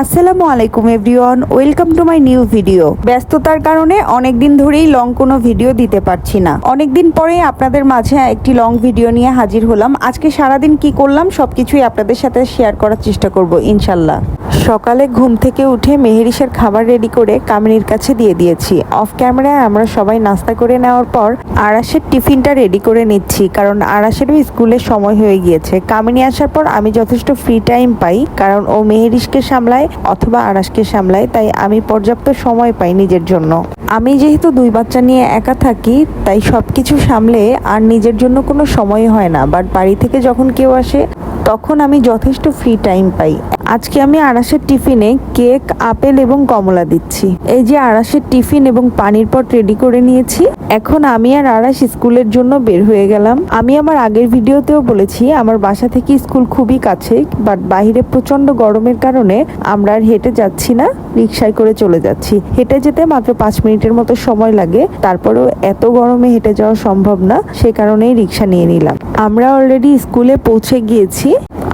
আসসালামু আলাইকুম everyone, welcome to my new video. ব্যস্ততার কারণে অনেক দিন ধরেই লং কোনো ভিডিও দিতে পারছি না। অনেক দিন পরে আপনাদের মাঝে একটি লং ভিডিও নিয়ে হাজির হলাম। আজকে সারাদিন কি করলাম সবকিছুই আপনাদের সাথে শেয়ার করার চেষ্টা করব, ইনশাল্লাহ। সকালে ঘুম থেকে উঠে মেহেরিসের খাবার রেডি করে কামিনীর কাছে দিয়ে দিয়েছি। অফ ক্যামেরায় আমরা সবাই নাস্তা করে নেওয়ার পর আরাসের টিফিনটা রেডি করে নিচ্ছি, কারণ আরাসেরও স্কুলের সময় হয়ে গিয়েছে। কামিনী আসার পর আমি যথেষ্ট ফ্রি টাইম পাই, কারণ ও মেহেরিসকে সামলায় অথবা আড়াসকে সামলায়, তাই আমি পর্যাপ্ত সময় পাই নিজের জন্য। আমি যেহেতু দুই বাচ্চা নিয়ে একা থাকি, তাই সব কিছু সামলে আর নিজের জন্য কোনো সময় হয় না। বাট বাড়ি থেকে যখন কেউ আসে, তখন আমি যথেষ্ট ফ্রি টাইম পাই। আজকে আমি আড়াশের টিফিনে কেক, আপেল এবং কমলা দিচ্ছি। এই যে আড়াশের টিফিন এবং পানির পট রেডি করে নিয়েছি, এখন আমি আর আড়াশ স্কুলের জন্য বের হয়ে গেলাম। আমি আমার আগের ভিডিওতেও বলেছি, আমার বাসা থেকে স্কুল খুবই কাছে বাট বাইরে প্রচণ্ড গরমের কারণে আমরা আর হেঁটে যাচ্ছি না, রিক্সায় করে চলে যাচ্ছি। হেঁটে যেতে মাত্র পাঁচ মিনিটের মতো সময় লাগে, তারপরেও এত গরমে হেঁটে যাওয়া সম্ভব না, সে কারণেই রিক্সা নিয়ে নিলাম। আমরা অলরেডি স্কুলে পৌঁছে গিয়েছি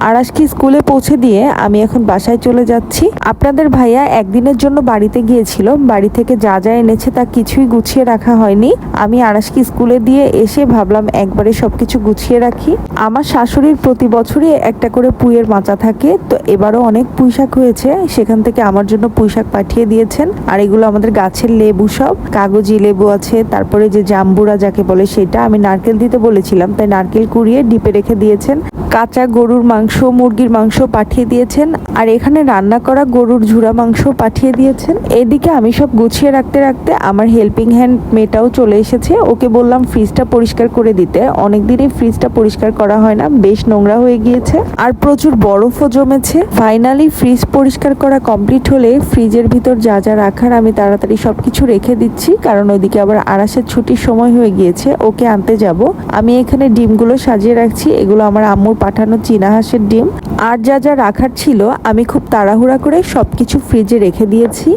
আড়াশকে স্কুলে পৌঁছে দিয়ে আমি এখন বাসায় চলে যাচ্ছি। আপনাদের ভাইয়া একদিনের জন্য বাড়িতে গিয়েছিল। বাড়ি থেকে যা যা এনেছে তা কিছুই গুছিয়ে রাখা হয়নি। আমি আড়াশকে স্কুলে দিয়ে এসে ভাবলাম একবারে সবকিছু গুছিয়ে রাখি। আমার শাশুড়ির প্রতি বছরই একটা করে পুঁইয়ের মাচা থাকে। তো এবারও অনেক পুঁই শাক হয়েছে। সেখান থেকে আমার জন্য পুঁই শাক পাঠিয়ে দিয়েছেন। আর এগুলো আমাদের গাছের লেবু সব। কাগজি লেবু আছে, তারপরে যে জাম্বুরা যাকে বলে সেটা আমি নারকেল দিতে বলেছিলাম। তাই নারকেল কুড়িয়ে ডিপে রেখে দিয়েছেন। কাঁচা গরুর মাংস মুরগির মাংস পাঠিয়ে দিয়েছেন আর এখানে রান্না করা গরুর ঝুরা মাংস পাঠিয়ে দিয়েছেন। এদিকে আমি সব গুছিয়ে রাখতে রাখতে আমার হেল্পিং হ্যান্ড মেয়েটাও চলে এসেছে। ওকে বললাম, ফ্রিজটা পরিষ্কার করে দিতে। অনেকদিনই ফ্রিজটা পরিষ্কার করা হয় না। বেশ নোংরা হয়ে গিয়েছে আর প্রচুর বরফও জমেছে। ফাইনালি ফ্রিজ পরিষ্কার করা কমপ্লিট হলে ফ্রিজের ভিতর যা যা রাখার আমি তাড়াতাড়ি সবকিছু রেখে দিচ্ছি। কারণ ওইদিকে আবার আড়াসের ছুটির সময় হয়ে গিয়েছে। ওকে আনতে যাব। আমি এখানে ডিমগুলো সাজিয়ে রাখছি। এগুলো আমার আম্মুর পাঠানো চীনা হাঁসের ডিম। আর যা যা রাখার ছিল আমি খুব তাড়াহুড়া করে সবকিছু ফ্রিজে রেখে দিয়েছি।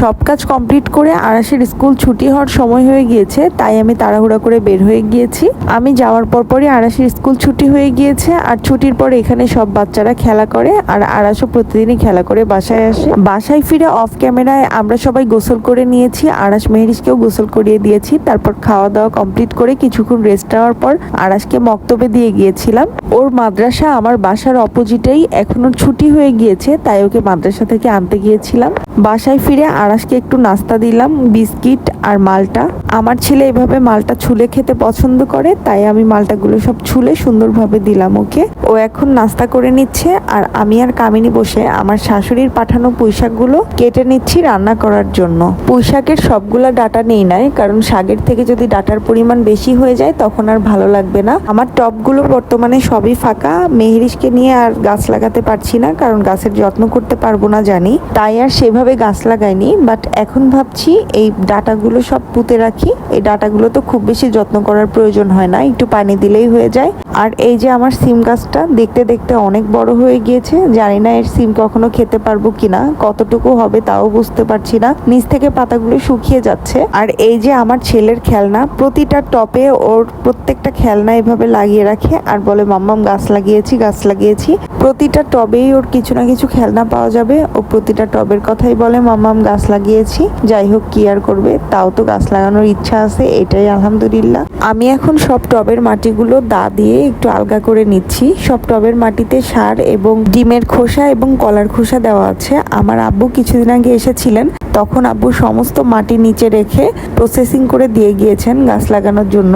সব কাজ কমপ্লিট করে আড়াশের স্কুল ছুটি হওয়ার সময় হয়ে গিয়েছে, তাই আমি তাড়াহুড়া করে বের হয়ে গিয়েছি। আমি যাওয়ার পর পরই আড়াশের স্কুল ছুটি হয়ে গিয়েছে আর ছুটির পর এখানে সব বাচ্চারা খেলা করে আর আড়াশও প্রতিদিনই খেলা করে বাসায় আসে। বাসায় ফিরে অফ ক্যামেরায় আমরা সবাই গোসল করে নিয়েছি আড়াশ মেহরিশকেও গোসল করিয়ে দিয়েছি, তারপর খাওয়া দাওয়া কমপ্লিট করে কিছুক্ষণ রেস্ট নেওয়ার পর আড়াশকে মক্তবে দিয়ে গিয়েছিলাম। ওর মাদ্রাসা আমার বাসার অপোজিটেই এখনও ছুটি হয়ে গিয়েছে, তাই ওকে মাদ্রাসা থেকে আনতে গিয়েছিলাম। বাসায় ফিরে আড়াসকে একটু নাস্তা দিলাম বিস্কিট আর মালটা। আমার ছেলে এভাবে মালটা ছুলে খেতে পছন্দ করে, তাই আমি মালটাগুলো সব ছুলে সুন্দরভাবে দিলাম, ওকে? ও এখন নাস্তা করে নিচ্ছে, আর আমি আর কামিনী বসে আমার শাশুড়ির পাঠানো পুঁইশাকগুলো কেটে নিচ্ছি রান্না করার জন্য। পুঁইশাকের সবগুলা ডাটা নেই নাই, কারণ শাকের থেকে যদি ডাটার পরিমাণ বেশি হয়ে যায়, তখন আর ভালো লাগবে না। আমার টবগুলো বর্তমানে সবই ফাঁকা, মেহরিশকে নিয়ে আর গাছ লাগাতে পারছি না, কারণ গাছের যত্ন করতে পারব না জানি। তাই আর সেভাবে গাছ লাগাইনি বাট এখন ভাবছি এই ডাটাগুলো সব পুঁতে রাখি। এই ডাটাগুলো তো খুব বেশি যত্ন করার প্রয়োজন হয় না, একটু পানি দিলেই হয়ে যায়। আর এই যে আমার সিম গাছটা দেখতে দেখতে অনেক বড় হয়ে গিয়েছে, জানি না এর সিম কখনো খেতে পারব কিনা, কতটুকু হবে তাও বুঝতে পারছি না। নিচ থেকে পাতাগুলো শুকিয়ে যাচ্ছে। আর এই যে আমার ছেলের খেলনা, প্রতিটা টপে ওর প্রত্যেকটা খেলনা এভাবে লাগিয়ে রাখে। আর বলে মাম্মাম গাছ লাগিয়েছি গাছ লাগিয়েছি। প্রতিটা টবেই ওর কিছু না কিছু খেলনা পাওয়া যাবে। ও প্রতিটা টবের কথাই বলে মাম্মাম গাছ লাগিয়েছি, যাই হোক কি আর করবে, তাও তো গাছ লাগানোর ইচ্ছা আছে, এটাই আলহামদুলিল্লাহ। আমি এখন সব টবের মাটিগুলো দা দিয়ে একটু আলগা করে নিচ্ছি। সব টবের মাটিতে সার এবং ডিমের খোসা এবং কলার খোসা দেওয়া আছে। আমার আব্বু কিছুদিন আগে এসেছিলেন। তখন আব্বু সমস্ত মাটি নিচে রেখে প্রসেসিং করে দিয়ে গিয়েছেন গাছ লাগানোর জন্য।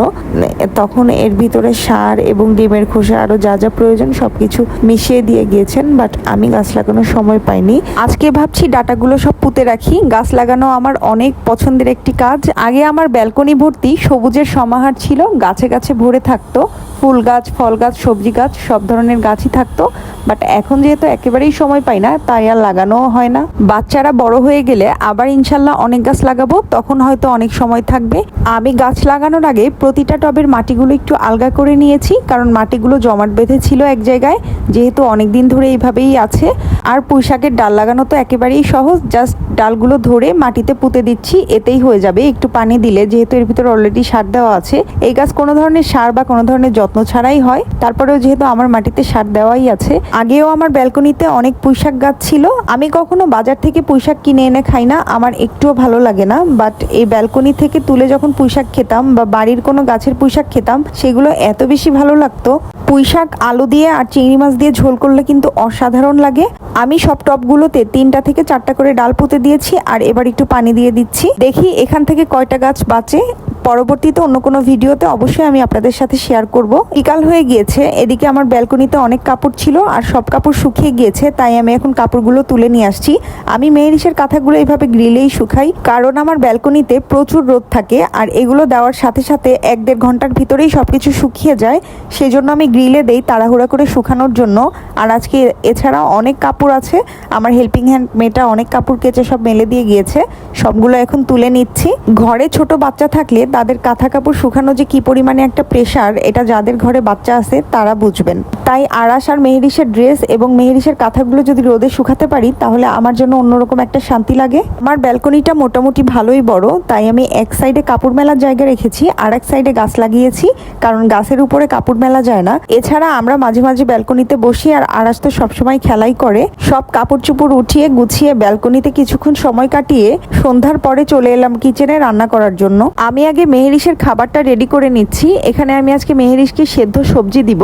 তখন এর ভিতরে সার এবং ডিমের খোসা আরও যা যা প্রয়োজন সবকিছু মিশিয়ে দিয়ে গিয়েছেন বাট আমি গাছ লাগানোর সময় পাইনি। আজকে ভাবছি ডাটাগুলো সব পুঁতে রাখি। গাছ লাগানো আমার অনেক পছন্দের একটি কাজ। আগে আমার ব্যালকনি ভর্তি, সবুজের সমাহার ছিল, গাছে গাছে ভরে থাকতো। ফুল গাছ, ফল গাছ, সবজি গাছ, সব ধরনের গাছই থাকতো। বাট এখন যেহেতু একেবারেই সময় পাই না, তাই আর লাগানোও হয় না। বাচ্চারা বড় হয়ে গেলে আবার ইনশাল্লাহ অনেক গাছ লাগাবো, তখন হয়তো অনেক সময় থাকবে। আমি গাছ লাগানোর আগে প্রতিটা টবের মাটিগুলো একটু আলগা করে নিয়েছি, কারণ মাটিগুলো জমাট বেঁধে ছিল এক জায়গায়, যেহেতু অনেক দিন ধরে এইভাবেই আছে। আর পুঁইশাকের ডাল লাগানো তো একেবারেই সহজ, জাস্ট ডালগুলো ধরে মাটিতে পুঁতে দিচ্ছি, এতেই হয়ে যাবে। একটু পানি দিলে, যেহেতু এর ভিতরে অলরেডি সার দেওয়া আছে, এই গাছ কোনো ধরনের সার বা কোনো ধরনের যত্ন ছাড়াই হয়। তারপরেও যেহেতু আমার মাটিতে সার দেওয়াই আছে আগেও আমার ব্যালকনিতে অনেক পুঁইশাক গাছ ছিল। আমি কখনো বাজার থেকে পুঁইশাক কিনে এনে খাই না, আমার একটুও ভালো লাগে না। বাট এই ব্যালকনি থেকে তুলে যখন পুঁইশাক খেতাম বা বাড়ির কোনো গাছের পুঁইশাক খেতাম, সেগুলো এত বেশি ভালো লাগতো। পুঁইশাক, আলু দিয়ে আর চিংড়ি মাছ দিয়ে ঝোল করলে কিন্তু অসাধারণ লাগে। আমি সব টপগুলোতে তিনটা থেকে চারটা করে ডাল পুঁতে দিয়েছি আর এবার একটু পানি দিয়ে দিচ্ছি। দেখি এখান থেকে কয়টা গাছ বাঁচে। পরবর্তীতে অন্য কোনো ভিডিওতে অবশ্যই আমি আপনাদের সাথে শেয়ার করব। বিকাল হয়ে গিয়েছে, এদিকে আমার ব্যালকনিতে অনেক কাপড় ছিল আর সব কাপড় শুকিয়ে গিয়েছে, তাই আমি এখন কাপড়গুলো তুলে নিয়ে আসছি। আমি মেয়েরিসের কাঁথাগুলো এইভাবে গ্রিলেই শুকাই, কারণ আমার ব্যালকনিতে প্রচুর রোদ থাকে আর এগুলো দেওয়ার সাথে সাথে এক দেড় ঘণ্টার ভিতরেই সব কিছু শুকিয়ে যায় সেই জন্য আমি গ্রিলে দেই তাড়াহুড়া করে শুকানোর জন্য। আর আজকে এছাড়া অনেক কাপড় আছে, আমার হেল্পিং হ্যান্ড মেয়েটা অনেক কাপড় কেচে সব মেলে দিয়ে গিয়েছে, সবগুলো এখন তুলে নিচ্ছি। ঘরে ছোট বাচ্চা থাকলে তাদের কাঁথা কাপড় শুকানো যে কি পরিমাণে একটা প্রেশার এটা যাদের ঘরে বাচ্চা আছে তারা বুঝবেন। তাই আড়াস আর মেহেরিসের ড্রেস এবং মেহেরিসের কাঁথাগুলো যদি রোদে শুকাতে পারি, তাহলে আমার জন্য অন্যরকম একটা শান্তি লাগে। আমার ব্যালকনিটা মোটামুটি ভালোই বড়, তাই আমি এক সাইডে কাপড় মেলার জায়গা রেখেছি, আর এক সাইডে গাছ লাগিয়েছি, কারণ গাছের উপরে কাপড় মেলা যায় না। এছাড়া আমরা মাঝে মাঝে ব্যালকনিতে বসি, আর আড়াস তো সবসময় খেলাই করে। সব কাপড় চুপড় উঠিয়ে গুছিয়ে ব্যালকনিতে কিছুক্ষণ সময় কাটিয়ে সন্ধ্যার পরে চলে এলাম কিচেনে রান্না করার জন্য। আমি আগে মেহেরিসের খাবারটা রেডি করে নিচ্ছি। এখানে আমি আজকে মেহেরিসকে সেদ্ধ সবজি দিব।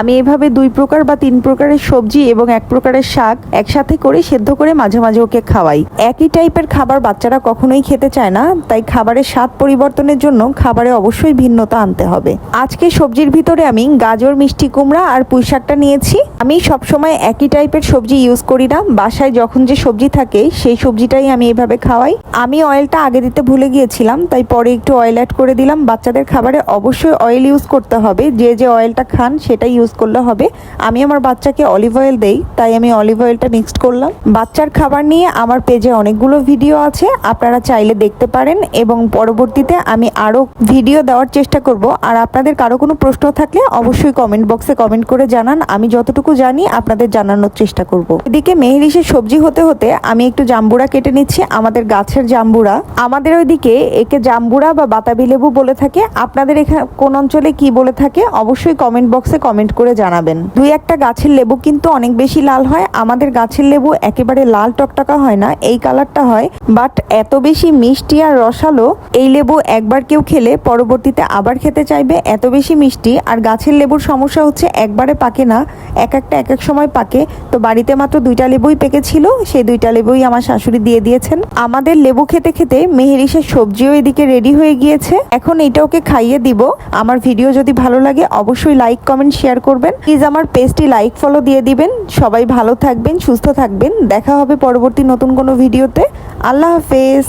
আমি এভাবে দুই প্রকার বা তিন প্রকারের সবজি এবং এক প্রকারের শাক একসাথে করে সেদ্ধ করে মাঝে মাঝে ওকে খাওয়াই। একই টাইপের খাবার বাচ্চারা কখনোই খেতে চায় না, তাই খাবারের স্বাদ পরিবর্তনের জন্য খাবারে অবশ্যই ভিন্নতা আনতে হবে। আজকে সবজির ভিতরে আমি গাজর, মিষ্টি কুমড়া আর পুঁই শাকটা নিয়েছি। আমি সবসময় একই টাইপের সবজি ইউজ করি না। বাসায় যখন যে সবজি থাকে, সেই সবজিটাই আমি এভাবে খাওয়াই। আমি অয়েলটা আগে দিতে ভুলে গিয়েছিলাম, তাই পরে একটু অয়েল অ্যাড করে দিলাম। বাচ্চাদের খাবারে অবশ্যই অয়েল ইউজ করতে হবে। যে যে অয়েলটা খান, সেটাই ইউজ করলে হবে। আমি আমার বাচ্চাকে অলিভ অয়েল দেই, তাই আমি অলিভ অয়েলটা মিক্সড করলাম। বাচ্চার খাবার নিয়ে আমার পেজে অনেকগুলো ভিডিও আছে, আপনারা চাইলে দেখতে পারেন। এবং পরবর্তীতে আমি আরও ভিডিও দেওয়ার চেষ্টা করব। আর আপনাদের কারও কোনো প্রশ্ন থাকলে অবশ্যই কমেন্ট বক্সে কমেন্ট করে জানান। আমি যতটুকু জানি, আপনাদের জানানোর চেষ্টা করব। এদিকে মেহেরিসের সবজি হতে হতে আমি একটু জাম্বুরা কেটে নিচ্ছি, আমাদের গাছের জাম্বুরা। আমাদের ওইদিকে একে জাম্বুরা বা বাতাবি লেবু বলে থাকে। আপনাদের এখানে কোন অঞ্চলে কি বলে থাকে, অবশ্যই কমেন্ট বক্সে কমেন্ট করে জানাবেন। দুই একটা গাছের লেবু কিন্তু অনেক বেশি লাল হয়। আমাদের গাছের লেবু একেবারে লাল টকটকা হয় না, এই কালারটা হয়। বাট এত বেশি মিষ্টি আর রসালো, এই লেবু একবার কেউ খেলে পরবর্তীতে আবার খেতে চাইবে। এত বেশি মিষ্টি আর গাছের লেবুর সমস্যা হচ্ছে একবারে পাকে না, এক একটা, এক এক সময় পাকে। তো বাড়িতে মাত্র দুইটা লেবুই পেকেছিল, সেই দুইটা লেবুই আমার শাশুড়ি দিয়ে দিয়েছেন। আমাদের লেবু খেতে খেতে মেহেরিসের সবজিও এদিকে রেডি হয়ে গিয়েছে, এখন এটা ওকে খাইয়ে দিব। আমার ভিডিও যদি ভালো লাগে, অবশ্যই লাইক কমেন্ট শেয়ার করবেন। প্লিজ আমার পেজটি লাইক ফলো দিয়ে দিবেন। সবাই ভালো থাকবেন, সুস্থ থাকবেন। দেখা হবে পরবর্তী নতুন কোনো ভিডিওতে আল্লাহ হাফেজ।